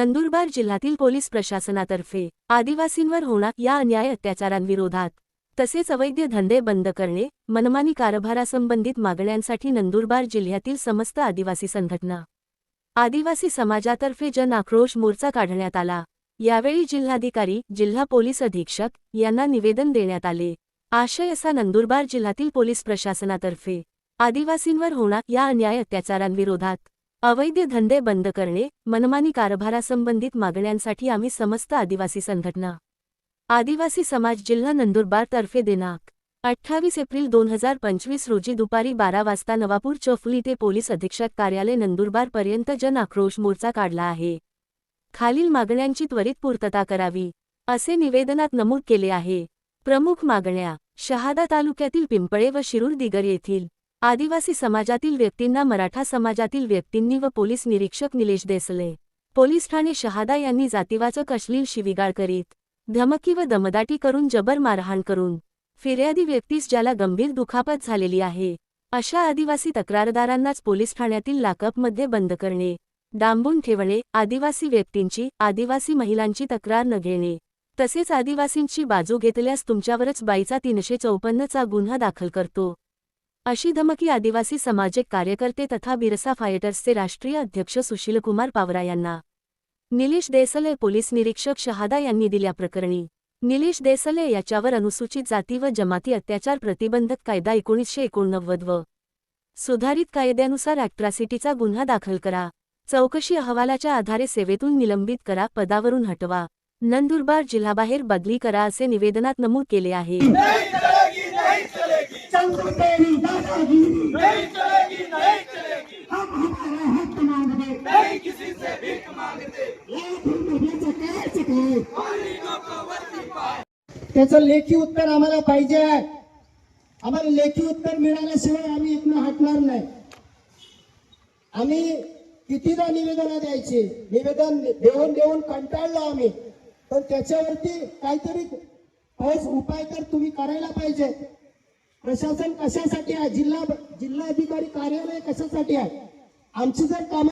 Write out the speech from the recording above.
नंदुरबार जिल्ह्यातील पोलीस प्रशासनातर्फे आदिवासींवर होणार या अन्याय अत्याचारांविरोधात तसेच अवैध धंदे बंद करणे मनमानी कारभारासंबंधित मागण्यांसाठी नंदुरबार जिल्ह्यातील समस्त आदिवासी संघटना आदिवासी समाजातर्फे जन आक्रोश मोर्चा काढण्यात आला. यावेळी जिल्हाधिकारी जिल्हा पोलीस अधीक्षक यांना निवेदन देण्यात आले. आशय असा नंदुरबार जिल्ह्यातील पोलीस प्रशासनातर्फे आदिवासींवर होणार या अन्याय अत्याचारांविरोधात अवैध धंदे बंद करणे मनमानी कारभारासंबंधित मागण्यांसाठी आम्ही समस्त आदिवासी संघटना आदिवासी समाज जिल्हा नंदुरबार तर्फे दिनांक अठ्ठावीस एप्रिल दोन हजार पंचवीस रोजी दुपारी बारा वाजता नवापूर चौफुली ते पोलीस अधीक्षक कार्यालय नंदुरबारपर्यंत जन आक्रोश मोर्चा काढला आहे. खालील मागण्यांची त्वरित पूर्तता करावी असे निवेदनात नमूद केले आहे. प्रमुख मागण्या शहादा तालुक्यातील पिंपळे व शिरूर दिगर येथील आदिवासी समाजातील व्यक्तींना मराठा समाजातील व्यक्तींनी व पोलीस निरीक्षक निलेश देसले. पोलीस ठाणे शहादा यांनी जातीवाचक अश्लील शिविगाळ करीत धमकी व दमदाटी करून जबर मारहाण करून फिर्यादी व्यक्तीस ज्याला गंभीर दुखापत झालेली आहे अशा आदिवासी तक्रारदारांनाच पोलीस ठाण्यातील लाकअपमध्ये बंद करणे डांबून ठेवणे आदिवासी व्यक्तींची आदिवासी महिलांची तक्रार न घेणे तसेच आदिवासींची बाजू घेतल्यास तुमच्यावरच बाईचा तीनशे चौपन्नचा गुन्हा दाखल करतो. अशी धमकी आदिवासी समाजिक कार्यकर्ते तथा बिरसा फायटर्सचे राष्ट्रीय अध्यक्ष सुशीलकुमार पावरा यांना. निलेश देसले पोलीस निरीक्षक शहादा यांनी दिल्याप्रकरणी निलेश देसले याच्यावर अनुसूचित जाती व जमाती अत्याचार प्रतिबंधक कायदा एकोणीसशे एकोणनव्वद व सुधारित कायद्यानुसार ॲक्ट्रासिटीचा गुन्हा दाखल करा. चौकशी अहवालाच्या आधारे सेवेतून निलंबित करा पदावरून हटवा. नंदुरबार जिल्हाबाहेर बदली करा असे निवेदनात नमूद केले आहे. चलेगी नहीं चलेगी नहीं चलेगी हम हमारा हक मांगते नहीं किसी से भीख मांगते त्याचं लेखी उत्तर आम्हाला पाहिजे आहे. आम्हाला लेखी उत्तर मिळाल्याशिवाय आम्ही इथनं हटणार नाही. आम्ही कितीदा निवेदन द्यायची? निवेदन देऊन देऊन कंटाळलो आम्ही. पण त्याच्यावरती काहीतरी ठोस उपाय तर तुम्ही करायला पाहिजे प्रशासन कशासाठी आहे? जिल्हा जिल्हाधिकारी कार्यालय कशासाठी आहे? आमची जर कामं